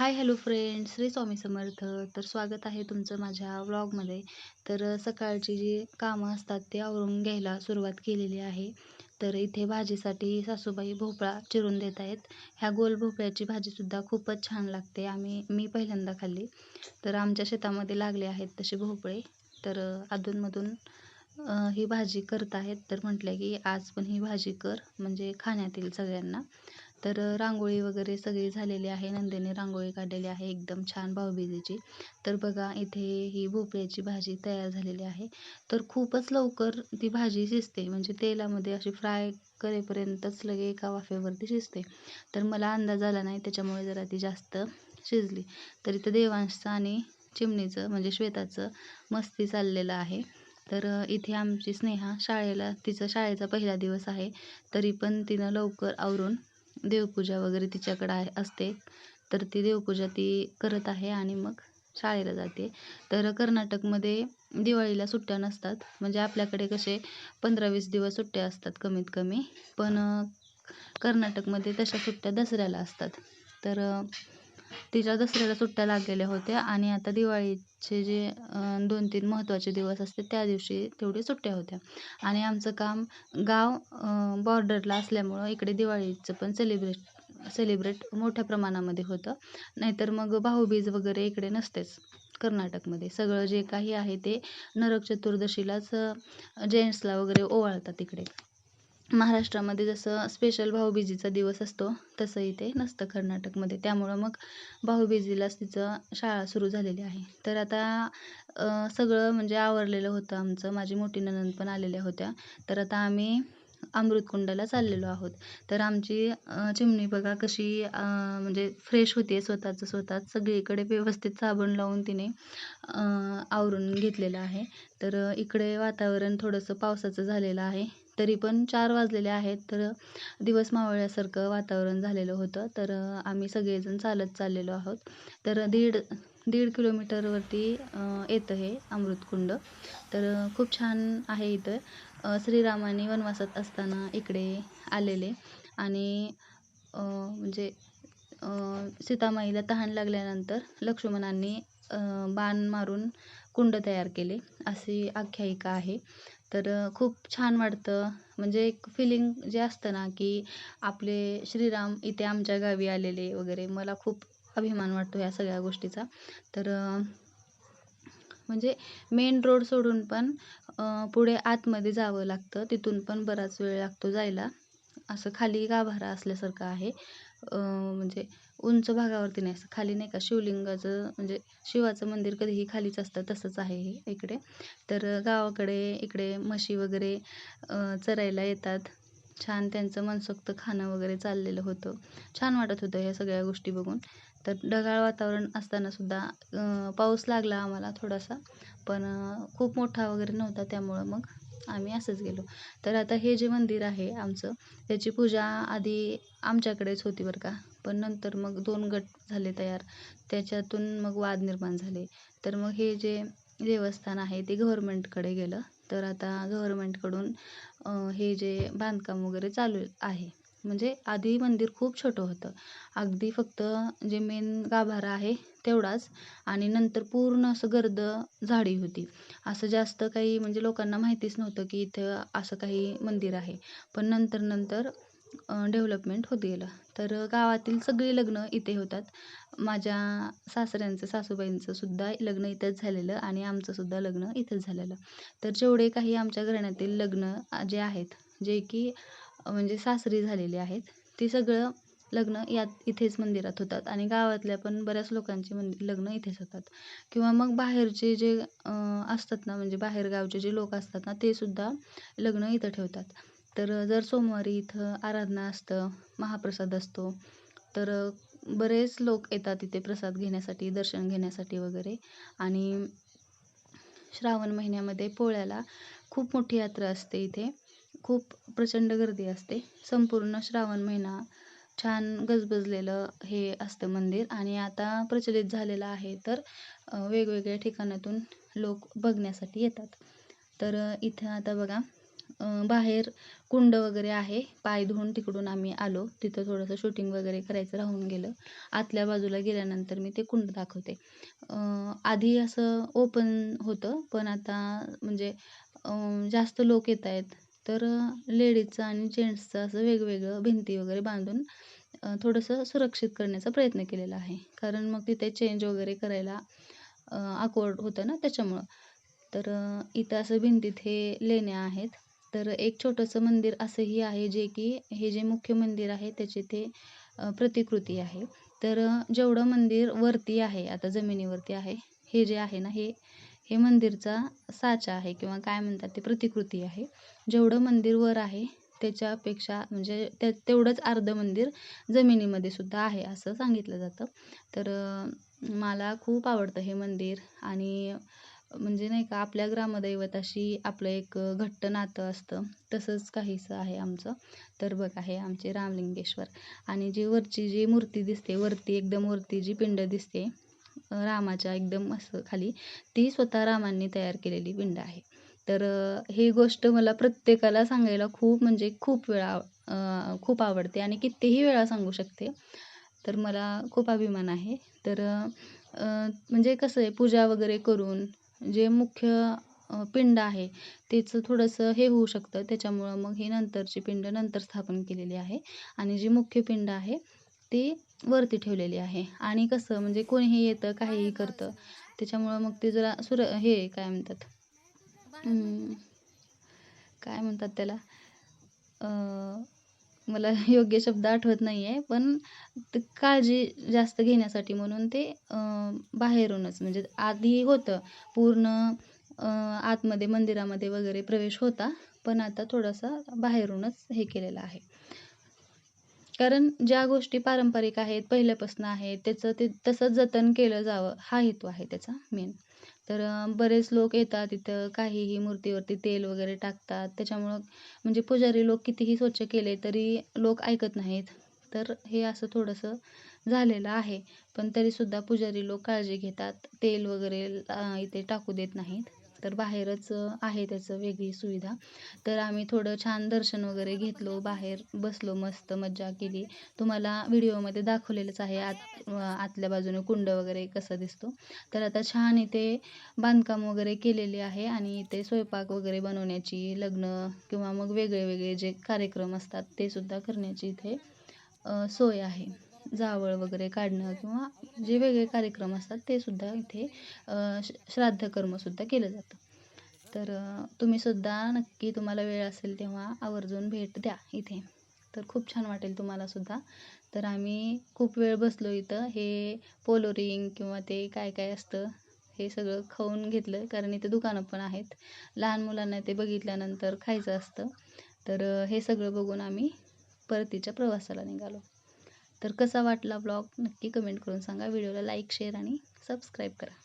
Hi hello friends Shri Swami Samarth. तर स्वागत आहे तुमचं माझ्या व्लॉगमध्ये तर सकाळची जी कामं असतात ते आवरून घ्यायला सुरुवात केलेली आहे. तर इथे भाजीसाठी सासूबाई भोपळा चिरून देत आहेत. ह्या गोल भोपळ्याची भाजीसुद्धा खूपच छान लागते. आम्ही मी पहिल्यांदा खाल्ली. तर आमच्या शेतामध्ये लागले आहेत तसे भोपळे. तर अधूनमधून ही भाजी करत आहेत. तर म्हटलं की आज पण ही भाजी कर म्हणजे खाण्यात येईल सगळ्यांना. तर रांगोळी वगैरे सगळी झालेली आहे. नंदेने रांगोळी काढलेली आहे. एकदम छान भाऊबीजेची. तर बघा इथे ही भोपळ्याची भाजी तयार झालेली आहे. तर खूपच लवकर ती भाजी शिजते. म्हणजे तेलामध्ये अशी फ्राय करेपर्यंतच लगे एका वाफेवरती शिजते. तर मला अंदाज आला नाही त्याच्यामुळे जरा ती जास्त शिजली. तर इथं देवांशचं आणि चिमणीचं म्हणजे श्वेताचं मस्ती चाललेलं आहे. तर इथे आमची स्नेहा शाळेला तिचा शाळेचा पहिला दिवस आहे. तरी पण तिनं लवकर आवरून देवपूजा वगैरे तिच्याकडं आहे असते. तर ती देवपूजा ती करत आहे आणि मग शाळेला जाते. तर कर्नाटकमध्ये दिवाळीला सुट्ट्या नसतात. म्हणजे आपल्याकडे कसे पंधरा वीस दिवस सुट्ट्या असतात कमीत कमी. पण कर्नाटकमध्ये तशा सुट्ट्या दसऱ्याला असतात. तर तिच्या दसऱ्याला सुट्ट्या लागलेल्या होत्या आणि आता दिवाळीचे जे दोन तीन महत्त्वाचे दिवस असते त्या दिवशी तेवढी सुट्ट्या होत्या. आणि आमचं काम गाव बॉर्डरला असल्यामुळं इकडे दिवाळीचं पण सेलिब्रेट सेलिब्रेट मोठ्या प्रमाणामध्ये होतं. नाहीतर मग भाऊबीज वगैरे इकडे नसतेच कर्नाटकमध्ये. सगळं जे काही आहे ते नरक चतुर्दशीलाच जेंट्सला वगैरे ओवाळतात इकडे. महाराष्ट्रामध्ये जसं स्पेशल भाऊबीजेचा दिवस असतो तसं इथे नसतं कर्नाटकमध्ये. त्यामुळं मग भाऊबीजेलाच तिचं शाळा सुरू झालेली आहे. तर आता सगळं म्हणजे आवरलेलं होतं आमचं. माझी मोठी ननंद पण आलेल्या होत्या. तर आता आम्ही अमृतकुंडाला चाललेलो आहोत. तर आमची चिमणी बघा कशी म्हणजे फ्रेश होते स्वतःचं स्वतःच. सगळीकडे व्यवस्थित साबण लावून तिने आवरून घेतलेलं आहे. तर इकडे वातावरण थोडंसं पावसाचं झालेलं आहे. तरी पण चार वाजलेले आहेत तर दिवस मावळल्यासारखं वातावरण झालेलं होतं. तर आम्ही सगळेजण चालत चाललेलो आहोत. तर दीड दीड किलोमीटरवरती येतं हे अमृतकुंड. तर खूप छान आहे इथं. श्रीरामाने वनवासात असताना इकडे आलेले. आणि म्हणजे सीतामाईला तहान लागल्यानंतर लक्ष्मणांनी बाण मारून कुंड तयार केले. अशी आख्यायिका आहे. तर खूप छान वाटतं. म्हणजे एक फिलिंग जे असतं ना की आपले श्रीराम इथे आमच्या गावी आलेले वगैरे मला खूप अभिमान वाटतो या सगळ्या गोष्टीचा. तर म्हणजे मेन रोड सोडून पण पुढे आतमध्ये जावं लागतं. तिथून पण बराच वेळ लागतो जायला. असं खाली गाभारा असल्यासारखं आहे. म्हणजे उंच भागावरती नाही असं. खाली नाही का शिवलिंगाचं म्हणजे शिवाचं मंदिर कधीही खालीच असतं तसंच आहे हे इकडे. तर गावाकडे इकडे म्हशी वगैरे चरायला येतात. छान त्यांचं मनसोक्त खाणं वगैरे चाललेलं होतं. छान वाटत होतं ह्या सगळ्या गोष्टी बघून. तर ढगाळ वातावरण असतानासुद्धा पाऊस लागला आम्हाला थोडासा पण खूप मोठा वगैरे नव्हता त्यामुळं मग आम्ही असंच गेलो. तर आता हे जे मंदिर आहे आमचं त्याची पूजा आधी आमच्याकडेच होती बरं का. पण नंतर मग दोन गट झाले तयार. त्याच्यातून मग वाद निर्माण झाले. तर मग हे जे देवस्थान आहे ते गव्हर्मेंटकडे गेलं. तर आता गव्हर्मेंटकडून हे जे बांधकाम वगैरे चालू आहे. म्हणजे आधी मंदिर खूप छोटं होतं. अगदी फक्त जे मेन गाभारा आहे तेवढाच. आणि नंतर पूर्ण असं गर्द झाडी होती. असं जास्त काही म्हणजे लोकांना माहितीच नव्हतं की इथं असं काही मंदिर आहे. पण नंतर नंतर डेव्हलपमेंट होत गेलं. तर गावातील सगळी लग्न इथे होतात. माझ्या सासऱ्यांचं सासूबाईंचं सुद्धा लग्न इथंच झालेलं आणि आमचंसुद्धा लग्न इथंच झालेलं. तर जेवढे काही आमच्या घराण्यातील लग्न जे आहेत जे की म्हणजे सासरी झालेले आहेत ते सगळं लग्न यात इथेच मंदिरात होतात आणि गावातल्या पण बऱ्याच लोकांची मंदि लग्न इथेच होतात. किंवा मग बाहेरचे जे असतात ना म्हणजे बाहेरगावचे जे लोक असतात ना ते सुद्धा लग्न इथं ठेवतात. तर जर सोमवारी इथं आराधना असतं महाप्रसाद असतो तर बरेच लोक येतात इथे प्रसाद घेण्यासाठी दर्शन घेण्यासाठी वगैरे. आणि श्रावण महिन्यामध्ये पोळ्याला खूप मोठी यात्रा असते इथे. खूप प्रचंड गर्दी असते. संपूर्ण श्रावण महिना छान गजबजलेलं हे असतं मंदिर. आणि आता प्रचलित झालेलं आहे तर वेगवेगळ्या ठिकाणातून लोक बघण्यासाठी येतात. तर इथं आता बघा बाहेर कुंड वगैरे आहे. पाय धुवून तिकडून आम्ही आलो. तिथं थोडंसं शूटिंग वगैरे करायचं राहून गेलं. आतल्या बाजूला गेल्यानंतर मी ते कुंड दाखवते. आधी असं ओपन होतं. पण आता म्हणजे जास्त लोक येत आहेत. तर लेडीजचं आणि जेंट्सचं असं वेगवेगळं भिंती वगैरे बांधून थोडंसं सुरक्षित करण्याचा प्रयत्न केलेला आहे. कारण मग तिथे चेंज वगैरे करायला अकवर्ड होतं ना त्याच्यामुळं. तर इथं असं भिंतीत हे लेण्या आहेत. तर एक छोटंसं मंदिर असंही आहे जे की हे जे मुख्य मंदिर आहे त्याची ते प्रतिकृती आहे. तर जेवढं मंदिर वरती आहे आता जमिनीवरती आहे हे जे आहे ना हे हे मंदिरचा साचा आहे किंवा काय म्हणतात ते प्रतिकृती आहे. जेवढं मंदिर वर आहे त्याच्यापेक्षा म्हणजे त्या तेवढंच अर्धं मंदिर जमिनीमध्ये सुद्धा आहे असं सांगितलं जातं. तर मला खूप आवडतं हे मंदिर आणि म्हणजे नाही का आपल्या ग्रामदैवताशी आपलं एक घट्ट नातं असतं. तसंच काहीसं आहे आमचं. तर बघा हे आमचे रामलिंगेश्वर. आणि जी वरची जी मूर्ती दिसते वरती एकदम वरती जी पिंड दिसते रामाच्या एकदम असं खाली ती स्वतः रामांनी तयार केलेली पिंड आहे. तर ही गोष्ट मला प्रत्येकाला सांगायला खूप म्हणजे खूप वेळा आव खूप आवडते आणि कितीही वेळा सांगू शकते. तर मला खूप अभिमान आहे. तर म्हणजे कसं आहे पूजा वगैरे करून जे मुख्य पिंड आहे तिचं थोडंसं हे होऊ शकतं. त्याच्यामुळं मग ही नंतरची पिंड नंतर स्थापन केलेली आहे. आणि जी मुख्य पिंड आहे ती वरती ठेवलेली आहे. आणि कसं म्हणजे कोणीही येतं काहीही करतं त्याच्यामुळं मग ते जरा सुर हे काय म्हणतात? काय म्हणतात त्याला? मला योग्य शब्द आठवत नाही आहे पण काळजी जास्त घेण्यासाठी म्हणून ते बाहेरूनच म्हणजे आधी होतं. पूर्ण आतमध्ये मंदिरामध्ये वगैरे प्रवेश होता पण आता थोडासा बाहेरूनच हे केलेलं आहे. कारण ज्या गोष्टी पारंपरिक आहेत पहिल्यापासून आहेत त्याचं ते तसंच जतन केलं जावं हा हेतू आहे त्याचा मेन तर बरेच लोक येतात तिथं काहीही मूर्तीवरती तेल वगैरे टाकतात. त्याच्यामुळं म्हणजे पुजारी लोक कितीही स्वच्छ केले तरी लोक ऐकत नाहीत. तर हे असं थोडंसं झालेलं आहे. पण तरीसुद्धा पुजारी लोक काळजी घेतात. तेल वगैरे इथे टाकू देत नाहीत. तर बाहेरच आहे त्याचं वेगळी सुविधा. तर आम्ही थोडं छान दर्शन वगैरे घेतलो बाहेर बसलो मस्त मज्जा केली. तुम्हाला व्हिडिओमध्ये दाखवलेलंच आहे आत आतल्या बाजूने कुंड वगैरे कसं दिसतो. तर आता छान इथे बांधकाम वगैरे केलेले आहे आणि इथे स्वयंपाक वगैरे बनवण्याची लग्न किंवा मग वेगळे वेगळे जे कार्यक्रम असतात ते सुद्धा करण्याची इथे सोय आहे. जावळ वगैरे काढणं किंवा जे वेगळे कार्यक्रम असतात ते सुद्धा इथे अ, श श्राद्ध कर्मसुद्धा केलं जातं. तर तुम्ही सुद्धा नक्की तुम्हाला वेळ असेल तेव्हा आवर्जून भेट द्या इथे. तर खूप छान वाटेल तुम्हाला सुद्धा. तर आम्ही खूप वेळ बसलो इथं. हे पोलोरिंग किंवा ते काय काय असतं हे सगळं खाऊन घेतलं. कारण इथे दुकानं पण आहेत. लहान मुलांना ते बघितल्यानंतर खायचं असतं. तर हे सगळं बघून आम्ही परतीच्या प्रवासाला निघालो. तर कसा वाटला ब्लॉग नक्की कमेंट करून सांगा. व्हिडिओला लाईक शेअर आणि सबस्क्राईब करा.